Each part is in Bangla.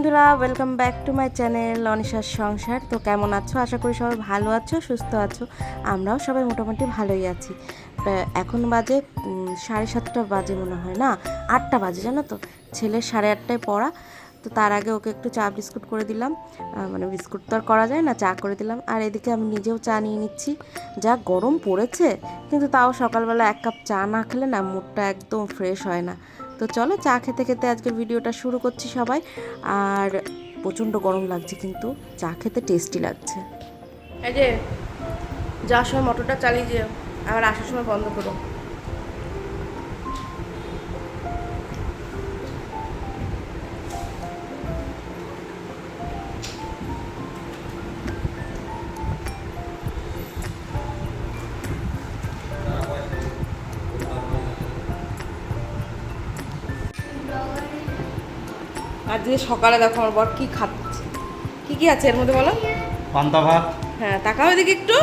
বন্ধুরা welcome back to my channel অনিশার সংসার। তো কেমন আছো? আশা করি সবাই ভালো আছো, সুস্থ আছো। আমরাও সবাই মোটামুটি ভালোই আছি। এখন বাজে সাড়ে সাতটা বাজে মনে হয়, না? আটটা বাজে, জানো তো? ছেলের সাড়ে আটটায় পড়া। তো তার আগে ওকে একটু চা বিস্কুট করে দিলাম। মানে বিস্কুট তো আর করা যায় না, চা করে দিলাম। আর এদিকে আমি নিজেও চা নিয়ে নিচ্ছি। যা গরম পড়েছে, কিন্তু তাও সকালবেলা এক কাপ চা না খেলে না মুডটা একদম ফ্রেশ হয় না। তো চলো চা খেতে খেতে আজকের ভিডিওটা শুরু করছি সবাই। আর প্রচণ্ড গরম লাগছে কিন্তু, চা খেতে টেস্টি লাগছে। এই যে, যাওয়ার সময় মোটরটা চালিয়ে যেও, আবার আসার সময় বন্ধ করো। আজকে সকালে দেখো আমার বর কি খাচ্ছে। কি কি আছে এর মধ্যে বলো? পান্তা ভাত। হ্যাঁ তাকাও এদিকে একটু।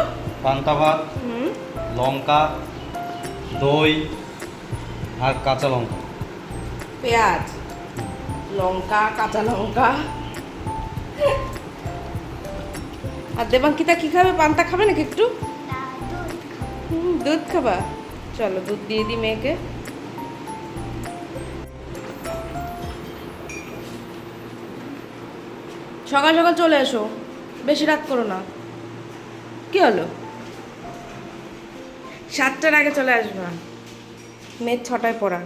পান্তা ভাত হুম। লঙ্কা দই আর কাঁচা লঙ্কা। পেঁয়াজ লঙ্কা কাঁচা লঙ্কা। আর দেবাঙ্কিতা কি খাবে? পান্তা খাবে নাকি একটু? হুম, দুধ খাবা। চলো দুধ দিয়ে দিই মেয়েকে। সকাল সকাল চলে এসো। বেশি রাত করো না। কি হলো? সাতটার আগে চলে আসবা মেয়ের ছটায় পড়া।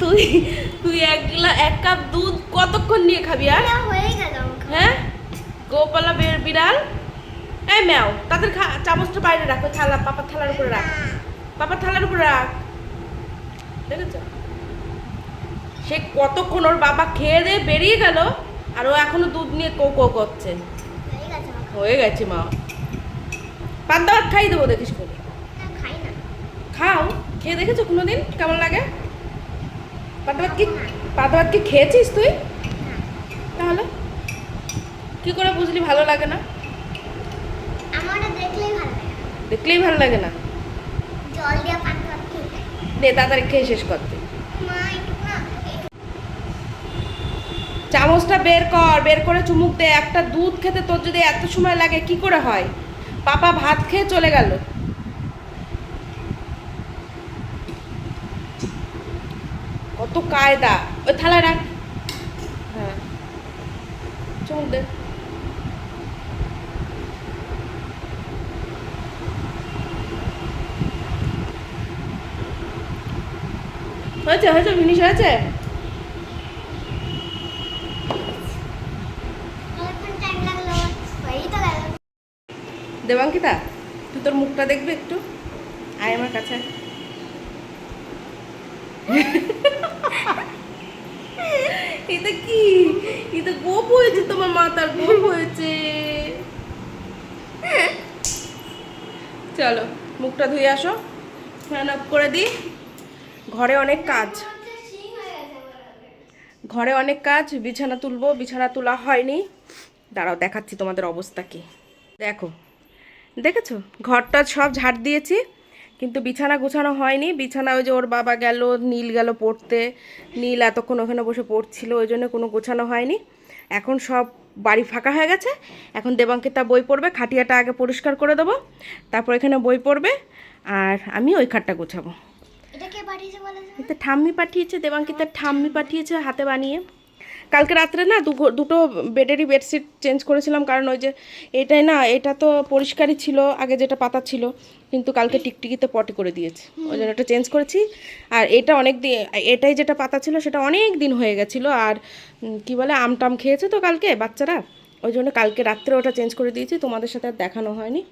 তুই তুই এক গ্লা এক কাপ দুধ কতক্ষণ নিয়ে খাবি আর? হয়ে গেল। বের বিড়াল এই ম্যাও, তাদের চামচটা বাইরে রাখ থালা, পাপার থালার উপরে রাখ, পাপার থালার উপরে রাখ। দেখেছ? সে কতক্ষণ ওর বাবা খেয়ে দিয়ে বেরিয়ে গেল, আর ও এখনও দুধ নিয়ে কো কো করছে। হয়ে গেছে, মা। পান্তা ভাত খাই দেবো, দেখিস করে খাও। খেয়ে দেখেছ কোনোদিন? কেমন লাগে? পান্তা ভাত কি পান্তা ভাত কি খেয়েছিস তুই? তাহলে? কি করে বুঝলি ভালো লাগে না? আমার দেখলেই ভালো লাগে। দেখলেই ভালো লাগে না? জল দিয়ে পান করতে। দে তাড়াতাড়ি খেয়ে শেষ কর তুই। মা একটু না একটু। চামচটা বের কর বের করে চুমুক দে। একটা দুধ খেতে তোর যদি এত সময় লাগে কি করে হয়? পাপা ভাত খেয়ে চলে গেল। কত কায়দা। ওই থালায় রাখ। হ্যাঁ। চুমুক দে। হয়েছে হয়েছে ফিনিশ হয়েছে? দেবাঙ্কিতা, তুই তোর মুখটা দেখবি একটু? আয় আমার কাছে। এটা কি? এটা গোপ হয়েছে তোমার মাথার, গোপ হয়েছে। চলো, মুখটা ধুয়ে আসো। ফ্যান অফ করে দিই। ঘরে অনেক কাজ। ঘরে অনেক কাজ, বিছানা তুলবো, বিছানা তোলা হয়নি। দাঁড়াও, দেখাচ্ছি তোমাদের অবস্থা কি। দেখো, দেখেছ? ঘরটা সব ঝাড় দিয়েছি, কিন্তু বিছানা গোছানো হয়নি। বিছানা ওই যে ওর বাবা গেল, নীল গেল পড়তে। নীল এতক্ষণ ওখানে বসে পড়ছিল, ওই জন্য কোনো গোছানো হয়নি। এখন সব বাড়ি ফাঁকা হয়ে গেছে। এখন দেবাঙ্কিতা বই পড়বে, খাটিয়াটা আগে পরিষ্কার করে দেবো, তারপর এখানে বই পড়বে, আর আমি ওই খাটটা গোছাবো। এটা কে পাঠিয়েছে বলে তো? তো ঠাম্মি পাঠিয়েছে ঠাম্মি হাতে বানিয়ে। কালকে রাত্রে না দুটো বেডেরই বেডশিট চেঞ্জ করেছিলাম কারণ ওই যে এটাই না এটা তো পরিষ্কারই ছিল আগে যেটা পাতা ছিল কিন্তু কালকে টিকটিকিতে পটি করে দিয়েছে। ওই জন্য এটা চেঞ্জ করেছি। আর এটা অনেক দিন এটাই যেটা পাতা ছিল সেটা অনেক দিন হয়ে গেছিল আর কি বলে আম টাম খেয়েছে তো কালকে বাচ্চারা। ওই জন্য কালকে রাত্রে ওটা চেঞ্জ করে দিয়েছি তোমাদের সাথে আর দেখানো হয়নি।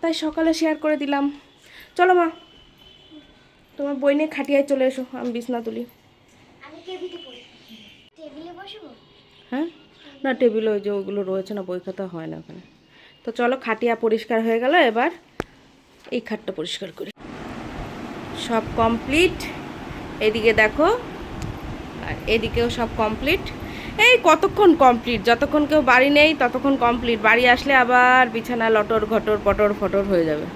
তাই সকালে শেয়ার করে দিলাম। চলো মা। তোমার বই নিয়ে খাটিয়ায় চলে এসো আমি বিছনা তুলি। হ্যাঁ? না টেবিলে ওই যে ওগুলো রয়েছে না বই খাতা হয় না ওখানে। তো চলো খাটিয়া পরিষ্কার হয়ে গেল এবার এই খাটটা পরিষ্কার করি। সব কমপ্লিট। এদিকে দেখো আর এদিকেও সব কমপ্লিট। এই কতক্ষণ কমপ্লিট? যতক্ষণ কেউ বাড়ি নেই ততক্ষণ কমপ্লিট। বাড়ি আসলে আবার বিছানা লটর ঘটর পটর ফটর হয়ে যাবে।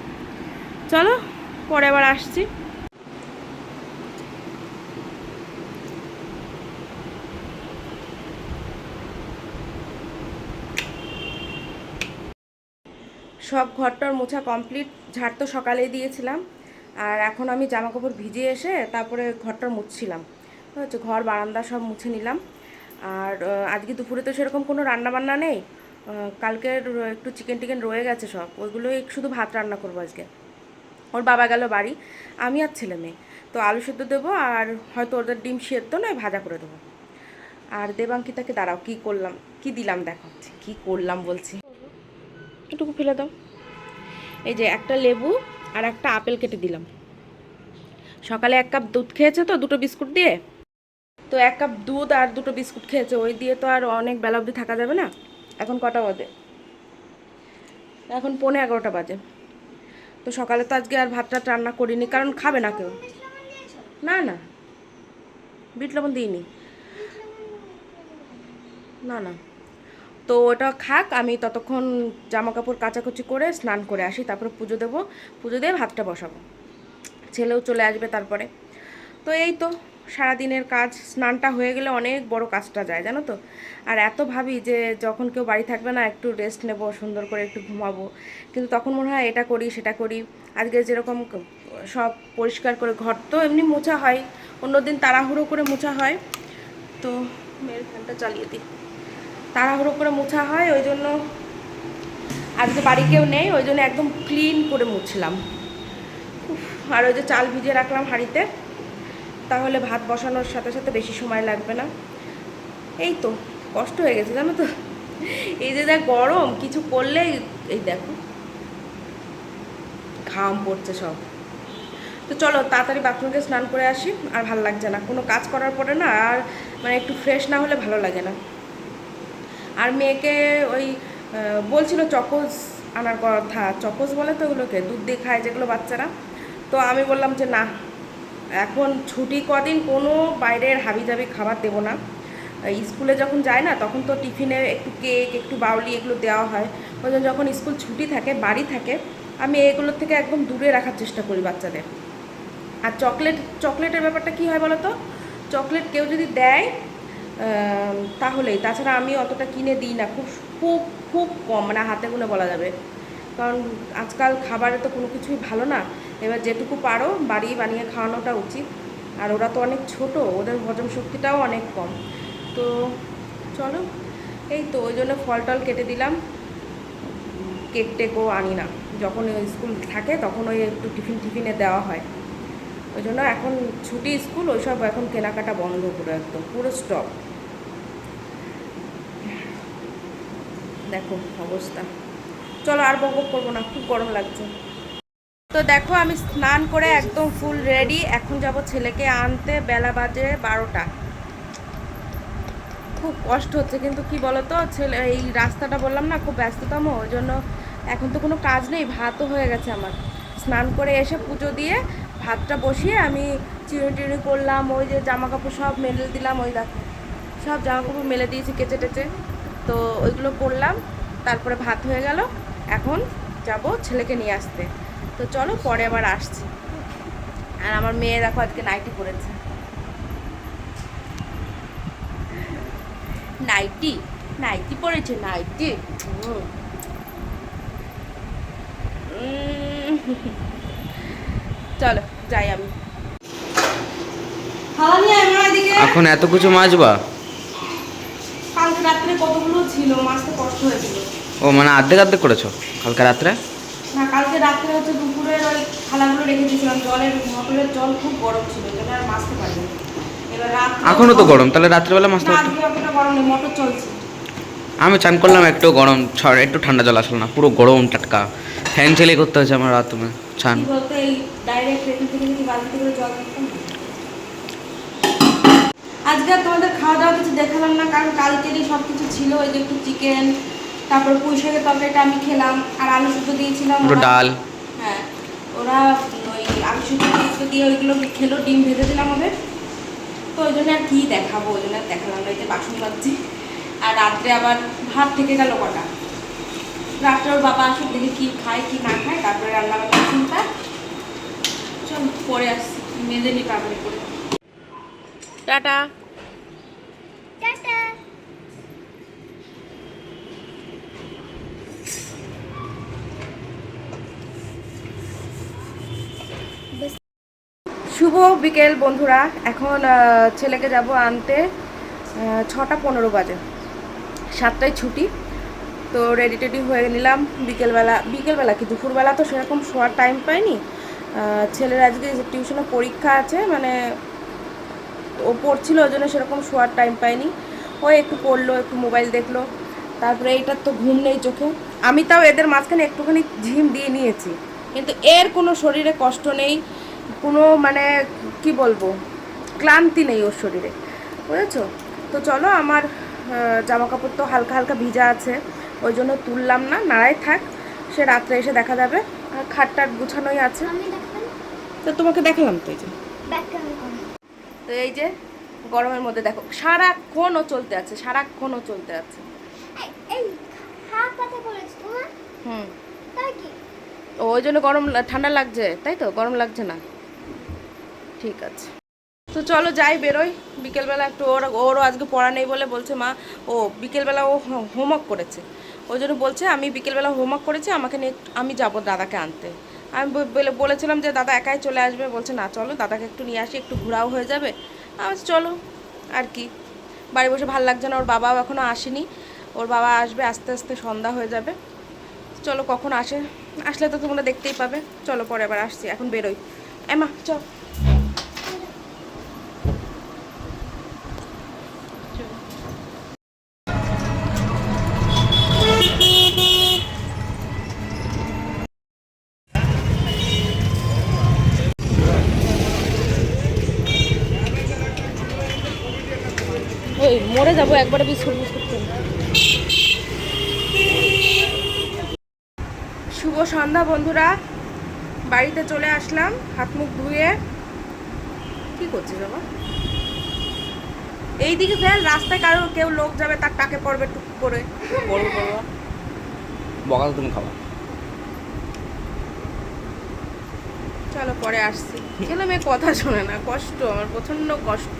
চলো পরে আবার আসছি। সব ঘরটার মোছা কমপ্লিট, ঝাড় তো সকালেই দিয়েছিলাম। আর এখন আমি জামা কাপড় ভিজিয়ে এসে তারপরে ঘরটা মুছছিলাম। হচ্ছে ঘর, বারান্দা সব মুছে নিলাম। আর আজকে দুপুরে তো সেরকম কোনো রান্না বান্না নেই কালকের একটু চিকেন টিকেন রয়ে গেছে সব। ওইগুলোই শুধু ভাত রান্না করব আজকে। ওর বাবা গেল বাড়ি, আমি আর ছেলে মেয়ে। তো আলু সেদ্ধ দেবো আর হয়তো ওদের ডিম সেদ্ধ নয়, ভাজা করে দেবো। আর দেবাঙ্কিতাকে দাঁড়াও, কি করলাম, কি দিলাম দেখো কি করলাম বলছি। এটুকু ফেলে দাও। এই যে একটা লেবু আর একটা আপেল কেটে দিলাম। সকালে এক কাপ দুধ খেয়েছে তো দুটো বিস্কুট দিয়ে? তো এক কাপ দুধ আর দুটো বিস্কুট খেয়েছে, ওই দিয়ে তো আর অনেক বেলা অবধি থাকা যাবে না? এখন কটা বাজে? এখন পৌনে এগারোটা বাজে। তো সকালে তো আজকে আর ভাত টাত রান্না করিনি, কারণ খাবে না কেউ। না না। বিট লবণ দিইনি। না না। তো ওটা খাক, আমি ততক্ষণ জামা কাপড় কাচাকুচি করে স্নান করে আসি, তারপরে পুজো দেবো, পুজো দিয়ে ভাতটা বসাবো। ছেলেও চলে আসবে তারপরে। তো এই তো, সারাদিনের কাজ, স্নানটা হয়ে গেলে অনেক বড় কাজটা যায়, জানো তো? আর এত ভাবি যে যখন কেউ বাড়ি থাকবে না, একটু রেস্ট নেব, সুন্দর করে একটু ঘুমাবো। কিন্তু তখন মনে হয় এটা করি, সেটা করি। আজকে যেরকম সব পরিষ্কার করে, ঘর তো এমনি মোছা হয়, অন্যদিন তাড়াহুড়ো করে মোছা হয়। তো মেয়ের ফ্যানটা চালিয়ে দিই। তাড়াহুড়ো করে মোছা হয়, ওই জন্য আজকে বাড়ি কেউ নেই, ওই জন্য একদম ক্লিন করে মুছলাম। আর ওই যে চাল ভিজিয়ে রাখলাম হাঁড়িতে, তাহলে ভাত বসানোর সাথে সাথে বেশি সময় লাগবে না। এই তো, কষ্ট হয়ে গেছে, জানো তো? এই যে দেখ গরম, কিছু করলেই, এই দেখো, ঘাম পড়ছে সব। তো চলো, তাড়াতাড়ি বাথরুমে স্নান করে আসি, আর ভালো লাগছে না। কোনো কাজ করার পরে না, আর মানে একটু ফ্রেশ না হলে ভালো লাগে না। আর মেয়েকে ওই বলছিল চকোস আনার কথা। চকোস বলে তো ওগুলোকে, দুধ দিয়ে খায় যেগুলো বাচ্চারা। তো আমি বললাম যে না, এখন ছুটি কদিন কোনো বাইরের হাবিজাবি খাবার দেবো না। স্কুলে যখন যায় না, তখন তো টিফিনে একটু কেক, একটু বাউলি এগুলো দেওয়া হয়। ওই যখন স্কুল ছুটি থাকে, বাড়ি থাকে, আমি এগুলোর থেকে একদম দূরে রাখার চেষ্টা করি বাচ্চাদের। আর চকলেট, চকলেটের ব্যাপারটা কি হয় বলো তো চকলেট কেউ যদি দেয় তাহলেই। তাছাড়া আমি অতটা কিনে দিই না। খুব খুব খুব কম মানে হাতে গুনে বলা যাবে। কারণ আজকাল খাবারে তো কোনো কিছুই ভালো না। এবার যেটুকু পারো বাড়ি বানিয়ে খাওয়ানোটা উচিত। আর ওরা তো অনেক ছোট, ওদের হজম শক্তিটাও অনেক কম। তো চলো, এই তো, ওই জন্য ফল টল কেটে দিলাম। কেক টেকও আনি না। যখন স্কুল থাকে, তখন ওই একটু টিফিন টিফিনে দেওয়া হয়। ওই জন্য এখন ছুটি স্কুল, ওইসব এখন কেনাকাটা বন্ধ পুরো একদম, পুরো স্টপ। দেখো অবস্থা। চলো আর বক করব না, খুব গরম লাগছে। তো দেখো আমি স্নান করে একদম ফুল রেডি এখন যাব ছেলেকে আনতে বেলা বাজে বারোটা। খুব কষ্ট হচ্ছে, কিন্তু কি বলতো, ছেলে এই রাস্তাটা বললাম না, খুব ব্যস্ততম, ওই জন্য এখন তো কোনো কাজ নেই, ভাতও হয়ে গেছে আমার। স্নান করে এসে পুজো দিয়ে ভাতটা বসিয়ে আমি চিড়ি টিড়ি করলাম, ওই যে জামা কাপড় সব মেলে দিলাম, ওই দেখো, সব জামা কাপড় মেলে দিয়েছি, কেচে টেচে। তো ওইগুলো করলাম তারপরে ভাত হয়ে গেল। এখন যাব ছেলেকে নিয়ে আসতে। তো চলো পরে আবার আসছি। আর আমার মেয়ে দেখো আজকে নাইটি পরেছে। নাইটি? নাইটি পরেছে নাইটি? হুম। চলো যাই আমি। এখন এত কিছু মাছবা কালকে রাত্রে কতগুলো ছিল? কষ্ট হয়েছিল। ও মানে অর্ধেক অর্ধেক করেছ কালকে রাত্রে? না কালকে রাত্রে হচ্ছে দুপুরের ওই থালাগুলো রেখে দিয়েছিলাম। জলের মোটরের জল খুব গরম ছিল আর মাছতে পারিনি। এবার রাত এখনও তো গরম। তাহলে রাত্রেবেলা মাছতে পারতো? আজকে অতটা গরম নেই মোটর চলছে। আমি চান করলাম একটু গরম ছড় একটু ঠান্ডা জল আসলো না পুরো গরম টাটকা। ফ্যান চালিয়ে করতে হয়েছে আমার রাত তুমি চান। বলতে এই ডাইরেক্ট রেখে থেকে যদি বালতি করে জল আজকে আর তোমাদের খাওয়া দাওয়া কিছু দেখালাম না কারণ কালকেরই সব কিছু ছিল ওই যে একটু চিকেন তারপর পুঁই শাকের তরকারিটা আমি খেলাম আর আলু সুদ্ধ দিয়েছিলাম ডাল। হ্যাঁ ওরা ওই আলু সুদ্ধ দিয়ে ওইগুলো খেলো ডিম ভেজে দিলাম ওদের। তো ওই জন্য আর কী দেখাবো ওই জন্য আর দেখালাম না এই যে বাসন বাজছি আর রাত্রে আবার ভাত থেকে গেল কটা? রাত্রে ওর বাবা আসুক দেখে কি খায় কি না খায় তারপরে রান্না বান্না চিন্তা। চল পরে আসছি মেজে নি তাড়াতাড়ি করে। টাটা। টাটা। শুভ বিকেল বন্ধুরা এখন ছেলেকে যাব আনতে ছটা পনেরো বাজে। সাতটায় ছুটি তো রেডি টেডি হয়ে নিলাম বিকেলবেলা। বিকেলবেলা কি দুপুরবেলা তো সেরকম শোয়ার টাইম পাইনি। ছেলের আজকে টিউশনে পরীক্ষা আছে মানে ও পড়ছিল ওই জন্য সেরকম শোয়ার টাইম পাইনি। ও একটু পড়ল একটু মোবাইল দেখল। তারপরে এইটার তো ঘুম নেই চোখে। আমি তাও এদের মাঝখানে একটুখানি ঝিম দিয়ে নিয়েছি। কিন্তু এর কোনো শরীরে কষ্ট নেই কোনো মানে কি বলব ক্লান্তি নেই ওর শরীরে। বুঝেছ? তো চলো আমার জামা কাপড় তো হালকা হালকা ভিজা আছে ওই জন্য তুললাম না। নাড়াই থাক সে রাত্রে এসে দেখা যাবে। আর খাটটাট গুছানোই আছে। তো তোমাকে দেখালাম তো এই যে। তো এই যে গরমের মধ্যে দেখো সারাক্ষণ ও চলতে আছে। সারাক্ষণ ও চলতে আছে হুম। ওই জন্য গরম ঠান্ডা লাগছে তাই তো? গরম লাগছে না। ঠিক আছে। তো চলো যাই বেরোই। বিকেলবেলা একটু ওর ওরও আজকে পড়া নেই বলে বলছে মা ও বিকেলবেলা ও হোমওয়ার্ক করেছে। ওই জন্য বলছে আমি বিকেলবেলা হোমওয়ার্ক করেছি আমাকে নিয়ে আমি যাব দাদাকে আনতে। আমি বলেছিলাম যে দাদা একাই চলে আসবে। বলছে, না, চলো, দাদাকে একটু নিয়ে আসি, একটু ঘোরাও হয়ে যাবে। আমি চলো, আর কি। বাড়ি বসে ভালো লাগছে না, ওর বাবাও এখনও আসেনি। ওর বাবা আসবে, আস্তে আস্তে সন্ধ্যা হয়ে যাবে। চলো, কখন আসে? আসলে তো তোমরা দেখতেই পাবে। চলো, পরে আবার আসছি, এখন বেরোই। এমা, চল। যাব একবারে বিস্কুট বিস্কুট শুভ সন্ধ্যা বন্ধুরা। বাড়িতে চলে আসলাম হাত মুখ ধুয়ে। কি করছিস বাবা? এইদিকে দেখ রাস্তায় কারও কেউ লোক যাবে তার টাকে পড়বে টুক করে। বলব বলব বকা তুমি খাবা। চলো পরে আসছি। ছেলে মেয়ে কথা শোনে না কষ্ট আমার প্রচণ্ড কষ্ট।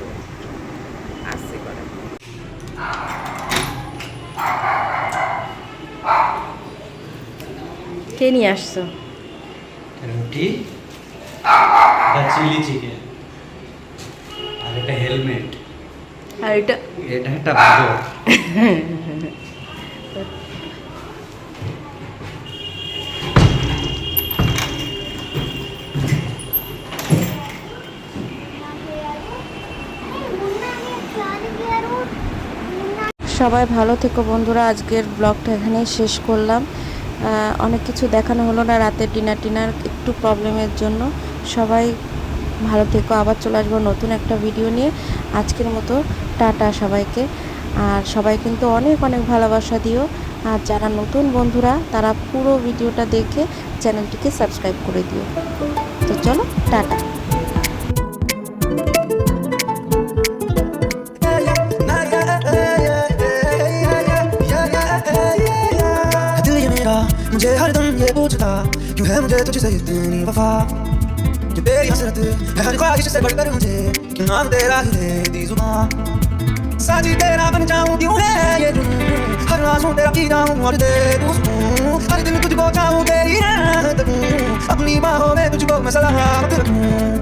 কে নিয়ে আসছো? রুটি এটা চিলি চিকেন। আর এটা হেলমেট। আর এটা এটা একটা ভালো সবাই ভালো থেকো বন্ধুরা। আজকের ব্লগটা এখানেই শেষ করলাম। অনেক কিছু দেখানো হলো না রাতের ডিনার টিনার একটু প্রবলেমের জন্য। সবাই ভালো থেকো। আবার চলে আসব নতুন একটা ভিডিও নিয়ে। আজকের মতো টাটা সবাইকে। আর সবাই কিন্তু অনেক অনেক ভালোবাসা দিও। আর যারা নতুন বন্ধুরা, তারা পুরো ভিডিওটা দেখে চ্যানেলটিকে সাবস্ক্রাইব করে দিও। তো চলো, টাটা। मेरा हर दम ये पूछता क्यों है मुझे तुझसे इतनी वफा ये तेरी हसरत है हर ख्वाहिश से बढ़कर मुझे कि नाम तेरा ही है दी ज़ुबान साजी तेरा बन जाऊँ क्यों है ये जुनून हर आँसू तेरा पी जाऊँ और दे दूँ सुकून हर दिन तुझको चाहूँ तेरी राह तकूं अपनी बाहों में तुझको मैं सलामत रखूँ